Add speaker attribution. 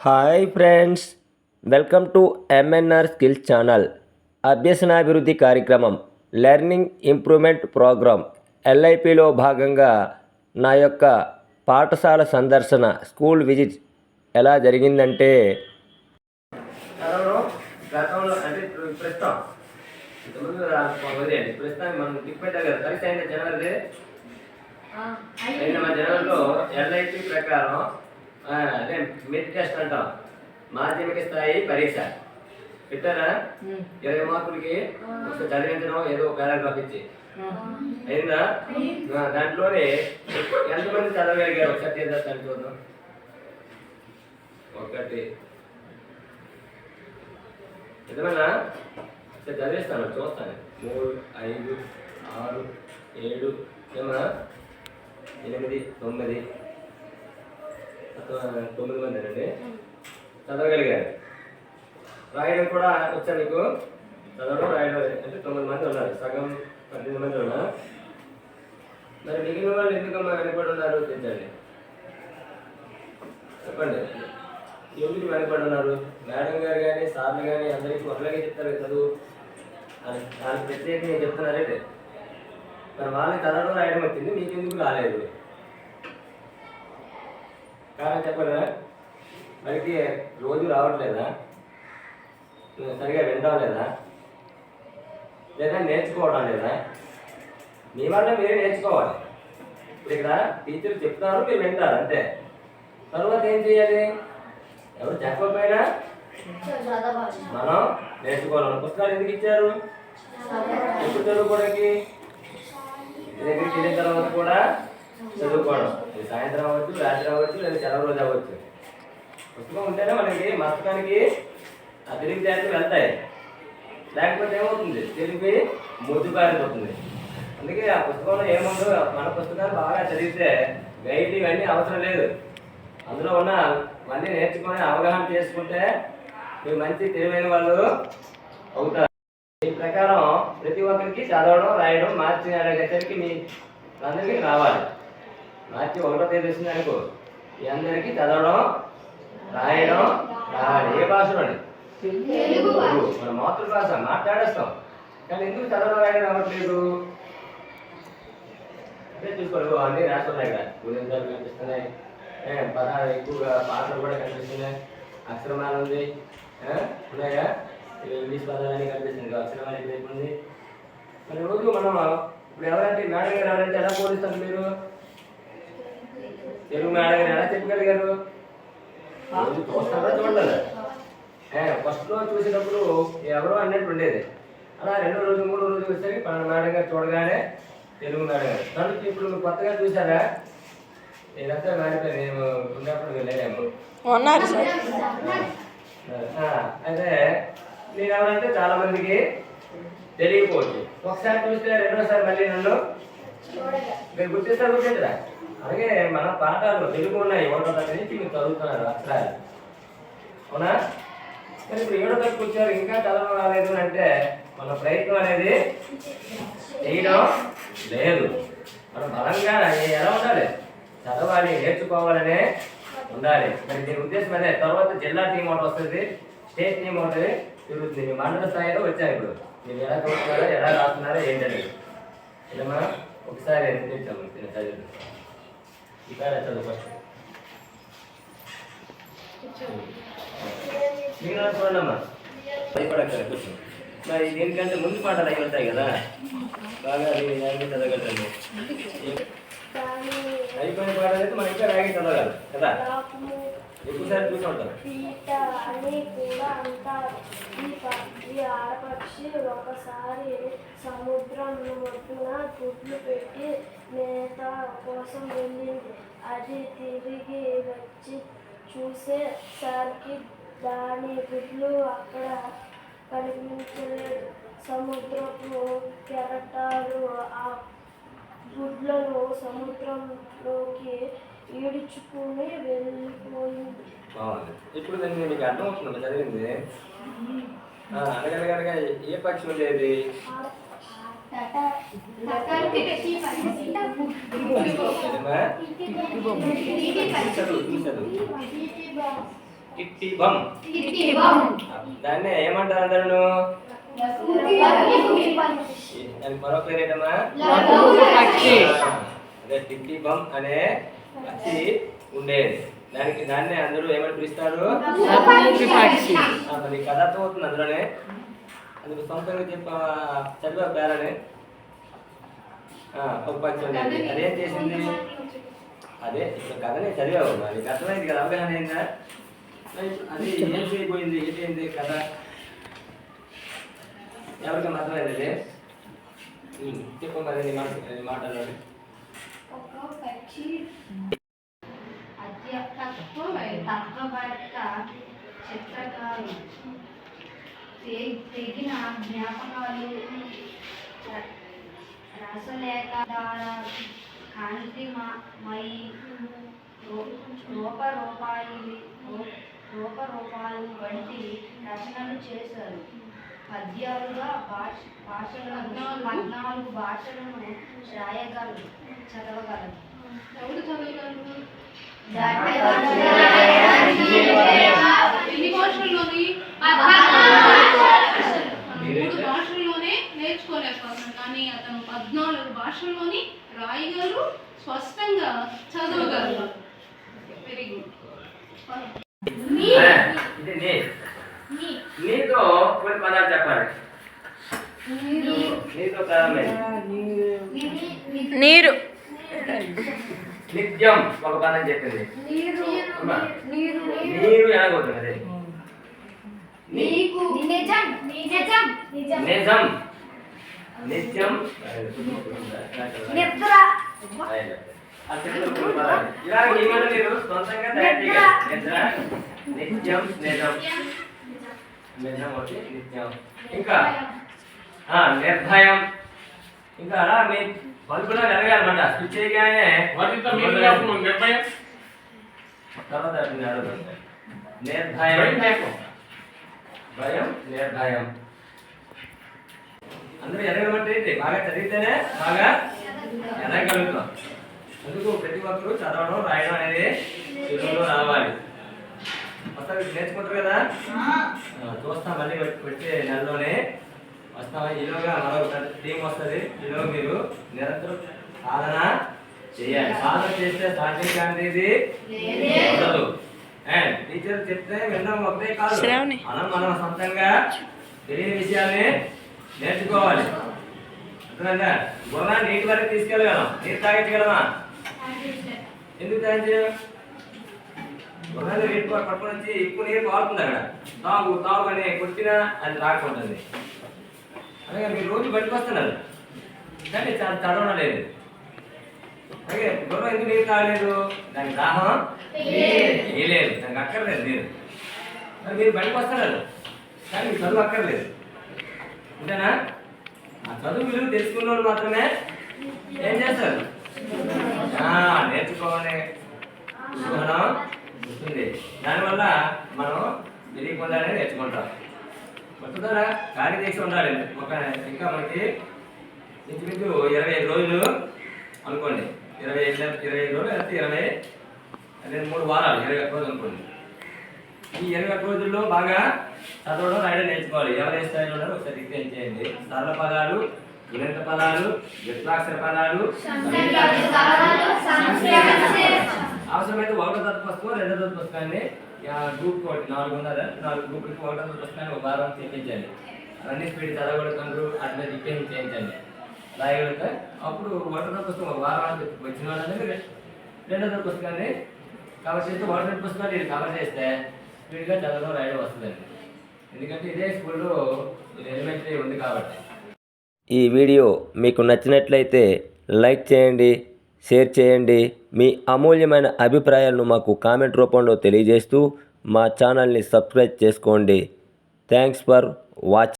Speaker 1: Hi friends welcome to MNR skills channel. అభ్యసనాభివృద్ధి కార్యక్రమం learning improvement programme ఎల్ఐపిలో భాగంగా నా యొక్క పాఠశాల సందర్శన స్కూల్ విజిట్ ఎలా జరిగిందంటే ప్రకారం అదే మిడ్ టెస్ట్ అంటాం. మాధ్యమిక స్థాయి పరీక్ష. పెట్టారా? ఇరవై మార్కులకి ఒకసారి చదివించడం ఏదో పారాగ్రాఫ్ ఇచ్చి. అయిందా? దాంట్లోనే ఎంతమంది చదవగలిగారు? ఒకసారి చేద్దాం చూద్దాం. ఒకటి. నిజమేనా? సరే చదివిస్తాను చూస్తాను. మూడు ఐదు ఆరు ఏడు ఏమన్నా? ఎనిమిది తొమ్మిది తొమ్మిది మంది అండి. చదవగలిగారు. రాయడం కూడా వచ్చా మీకు చదవడం రాయడం అంటే తొమ్మిది మంది ఉన్నారు. సగం పద్దెనిమిది మంది ఉన్నారు మరి మిగిలిన వాళ్ళు ఎందుకమ్మా వెనకబడి ఉన్నారు తెచ్చండి. చెప్పండి. ఎందుకు వెనకబడి ఉన్నారు మేడం గారు కానీ సార్లు కానీ అందరికీ ఒకలాగే చెప్తారు చదువు. అని దానికి ప్రత్యేకంగా చెప్తున్నారంటే. మరి వాళ్ళకి చదవడం రాయడం వచ్చింది మీకు ఎందుకు రాలేదు? కారణం చెప్పరా మనకి రోజు రావట్లేదా? సరిగా వినడం లేదా? లేదా నేర్చుకోవడం లేదా? మీ వల్ల మీరే నేర్చుకోవాలి. ఇప్పుడు ఇక్కడ టీచర్ చెప్తున్నారు మీరు వింటారు అంతే. తర్వాత ఏం చేయాలి? ఎవరు చెప్పకపోయినా మనం నేర్చుకోవాలి. పుస్తకాలు ఎందుకు ఇచ్చారు? ఎప్పుడు చదువుకోవడానికి. దగ్గరికి వెళ్ళిన తర్వాత కూడా చదువుకోవడం. సాయంత్రం అవ్వచ్చు రాత్రి అవ్వచ్చు లేదా సెలవు రోజు అవ్వచ్చు. పుస్తకం ఉంటేనే మనకి మస్తకానికి ఆ తెలివి వెళ్తాయి. లేకపోతే ఏమవుతుంది? తెలిపి మొద్దుపారిపోతుంది అందుకే ఆ పుస్తకంలో ఏముందో మన పుస్తకాలు బాగా చదివితే గైడ్ ఇవన్నీ అవసరం లేదు. అందులో ఉన్న అన్నీ నేర్చుకొని అవగాహన చేసుకుంటే మీరు మంచి తెలివైన వాళ్ళు అవుతారు. ఈ ప్రకారం ప్రతి ఒక్కరికి చదవడం రాయడం మార్చి అడిగేసరికి మీ అందరికీ రావాలి. మార్చి ఒకటో తేదీ వచ్చింది అనుకో. మీ అందరికీ చదవడం రాయడం రావాలి. ఏ భాషలోని. మన మాతృభాష మాట్లాడేస్తాం. కానీ ఎందుకు చదవడం రాయడం రావట్లేదు అదే చూసుకోండి అన్ని రాస్తున్నాయి ఇక్కడ గుణింతాలు కనిపిస్తున్నాయి. ఏ, పదాలు ఎక్కువగా పాటలు కూడా కనిపిస్తున్నాయి. అక్షరమాల ఉంది. ఉన్నాయా? ఇంగ్లీష్ పదాలు అన్ని కనిపిస్తుంది అక్షరమాల ఎక్కువ ఉంది మరి రోజు మనం ఇప్పుడు ఎవరంటే మేడం గారు ఎవరంటే ఎలా పోలిస్తారు మీరు తెలుగు మేడం గారు? ఎలా చెప్పగలిగారు రోజు చూస్తారా చూడాలి. ఫస్ట్లో చూసినప్పుడు ఎవరో అన్నట్టు ఉండేది. అలా రెండో రోజు మూడో రోజు వచ్చేసరికి పలానా మేడం గారు చూడగానే తెలుగు మేడం గారు ఇప్పుడు కొత్తగా చూసారా ఇదంతా మారిపోయి నేను ఉన్నప్పుడు ఆ, అయితే నేను ఎవరంటే చాలా మందికి తెలియకపోవచ్చు. ఒకసారి చూస్తే రెండోసారి మళ్ళీ నన్ను. మీరు గుర్తిస్తారు గుర్తించరా? అలాగే మన పాఠాలు తెలుగు ఉన్నాయి ఒకటో తరగతి నుంచి మీరు చదువుతున్నారు అక్షరాలు. అవునా? మరి ఇప్పుడు ఏడో తరగతి వచ్చారు ఇంకా చదవడం రాలేదు అంటే మన ప్రయత్నం అనేది చేయడం లేదు. మనం బలంగా ఎలా ఉండాలి? చదవాలి నేర్చుకోవాలనే ఉండాలి. మరి దీని ఉద్దేశం అదే తర్వాత జిల్లా టీం ఒకటి వస్తుంది స్టేట్ టీం ఒకటి తిరుగుతుంది. మీ మండల స్థాయిలో వచ్చారు ఇప్పుడు. మీరు ఎలా చూస్తున్నారో ఎలా రాస్తున్నారో ఏంటనేది. ఏమా ఒకసారి చదువు చదివి ఇక్కడ చదువు ఫస్ట్ మీరు చూడండమ్మా. భయపడక్కర కూర్చో. మరి దీనికంటే ముందు పాటలు అయి ఉంటాయి కదా. బాగా అది రాగి చదవగలండి అయిపోయిన పాటలు అయితే మనం ఇంకా రాగి చదవగలం కదా. ఎక్కువసారి చూసుకుంటారు
Speaker 2: పీట అని కూడా అంటారు. ఈ పక్షి ఈ ఆడపక్షి ఒకసారి సముద్రం ఒడ్డున గుడ్లు పెట్టి మేత కోసం వెళ్ళింది. అది తిరిగి వచ్చి చూసేసరికి దాని గుడ్లు అక్కడ కనిపించలేదు. సముద్రపు కెరటాలు ఆ గుడ్లను సముద్రంలోకి ఈడ్చుకుని వెళ్ళిపోయింది.
Speaker 1: బాగుంది. ఇప్పుడు దాన్ని మీకు అర్థం అవుతుంది? చదివింది? ఆ, అనగనగనగా ఏ పక్షి ఉండేది? దాన్ని ఏమంటారు అందరూ దానికి మరో పేరు ఏంటమ్మా. అదే టిట్టి బం అనే పక్షి ఉండేది. దానికి దాన్ని అందరూ ఏమని పిలుస్తారు?
Speaker 3: పక్షి
Speaker 1: ఆ, మరి కథ అర్థమవుతుంది అందులోనే. అందుకు సొంతంగా చెప్ప చదివా పేరని ఆ, ఒక పక్షి ఉండేది అదేం చేసింది? అదే ఇప్పుడు కథనే చదివావు. మరి అర్థమైంది కదా అవగాహన అయిందా. అది ఏం చేయబోయింది ఏంటైంది కథ? ఎవరికైనా అర్థమైంది అది ఉమ్, చెప్పు మరి నీ మాట నీ
Speaker 2: ఒక పక్షి
Speaker 4: తత్వబడక చిత్రకారు తె- తెగిన జ్ఞాపకాలు ర- రసలేఖ ద్వారా కాంతిమయి రూపరూపాయి రూపరూపాలు వంటి రచనలు చేశారు. పద్యాలుగా భాష భాషలను పద్నాలుగు భాషలను రాయగలరు. చదవగలరు
Speaker 5: ఎవరు చదవగలరు
Speaker 4: దాంట్లో
Speaker 5: ఎన్ని భాషల్లోని మూడు భాషల్లోనే నేర్చుకోలేకపోతున్నాం కానీ అతను పద్నాలుగు భాషల్లోని రాయగలరు స్పష్టంగా చదవగలరు వెరీ గుడ్
Speaker 1: ఆ, ఇది నీ నీతో కొన్ని పదాలు చెప్పాలి నీతో ప్రారంభమైంది
Speaker 3: నీరు.
Speaker 1: నిత్యం ఒక పదం చెప్పింది. అమ్మా, నీరు ఎలాగవుతుంది అదే.
Speaker 2: నీకు నిజం నిజం నిజం.
Speaker 1: నిజం. నిత్యం.
Speaker 2: నిద్ర.
Speaker 1: ఆ చెప్పిన కొన్ని పదాలు. ఇలా ఏమైనా మీరు సొంతంగా తయారు చేయాలి నిద్ర నిత్యం నిజం. నిజం నిత్యం. ఇంకా? ఆ, నిర్భయం. ఇంకా అలా మీ బల్బులో స్విచ్ చేయగానే
Speaker 6: నిర్భయం
Speaker 1: తర్వాత. నిర్భయం. భయం నిర్భయం. అందరూ ఎదగమంటే ఏంటి? బాగా చదివితేనే బాగా ఎదగలుగుతాం అందుకు ప్రతి ఒక్కరూ చదవడం రాయడం అనేది తెలుగులో రావాలి. మొత్తం నేర్చుకుంటారు కదా? చూస్తాం. మళ్ళీ వచ్చే నెలలోనే వస్తాం ఈలోగా మరొక టీం వస్తుంది. ఈలో మీరు నిరంతరం సాధన చేయాలి. సాధన చేస్తే సాధ్యం అనేది ఉండదు. అండ్ టీచర్ చెప్తే వినడం ఒకటే కాదు.
Speaker 3: శ్రావణి.
Speaker 1: మనం మనం సొంతంగా తెలియని విషయాల్ని నేర్చుకోవాలి. అర్థమైందా? గుర్రాన్ని నీటి వరకు తీసుకెళ్ళగలం. నీరు తాగించగలమా? ఎందుకు తాగించలేం? గుర్రాన్ని నీటి పట్టుకొని వచ్చి ఎక్కువ నీరు పారుతుంది అక్కడ. తాగు తాగు అని కొట్టినా అది రాకుంటుంది అలాగే మీరు రోజు బయటకు వస్తున్నారు. కానీ చదవడం లేదు. అలాగే గుర్రం ఎందుకు నీరు తాగలేదు దానికి దాహం వేయలేదు దానికి అక్కర్లేదు నీరు మరి మీరు బయటకు వస్తున్నారు. కానీ మీకు చదువు అక్కర్లేదు. అంతేనా ఆ చదువు విలువ తెలుసుకున్న వాళ్ళు మాత్రమే ఏం చేస్తారు? నేర్చుకోవాలి. మనం వస్తుంది దానివల్ల మనం తెలియకుండానే నేర్చుకుంటాం. మొత్తం కార్యదీక్ష ఉండాలండి ఒక ఇంకా మనకి ఇంచుమించు ఇరవై ఐదు రోజులు అనుకోండి. ఇరవై ఐదు ఇరవై ఐదు రోజులు లేకపోతే ఇరవై రెండు మూడు వారాలు ఇరవై ఒక్క రోజులు అనుకోండి. ఈ ఇరవై ఒక్క రోజుల్లో బాగా చదవడం రాయడం నేర్చుకోవాలి. ఎవరు స్థాయిలో ఉన్నారో ఒకసారి రిక్వెస్ట్ చేయండి. సరళ పదాలు గుణిత పదాలు విత్లాక్షర పదాలు అవసరమైతే ఒకటో తరగతి పుస్తకం రెండో తరగతి పుస్తకాన్ని గ్రూప్ ఒకటి నాలుగు ఉన్నారు? నాలుగు గ్రూపులకి ఒకటో తరగతి పుస్తకాన్ని ఒక వారం తెప్పించండి రన్నింగ్ స్పీడ్ చదవగలుగుతారు అట్లా రిపేరింగ్ చేయించండి రాయగలిగితే అప్పుడు ఒకటో తరగతి పుస్తకం ఒక వారం వచ్చిన వాళ్ళందరూ రెండో తరగతి పుస్తకాన్ని కవర్ చేస్తే ఒకటో తరగతి పుస్తకాన్ని ఇది కవర్ చేస్తే స్పీడ్గా చదవడం రాయడం వస్తుందండి. ఎందుకంటే ఇదే స్కూల్లో ఎలిమెంటరీ ఉంది కాబట్టి.
Speaker 7: ఈ వీడియో మీకు నచ్చినట్లయితే లైక్ చేయండి షేర్ చేయండి. మీ అమూల్యమైన అభిప్రాయాలను మాకు కామెంట్ రూపంలో తెలియజేస్తూ మా ఛానల్ని సబ్స్క్రైబ్ చేసుకోండి. Thanks for watching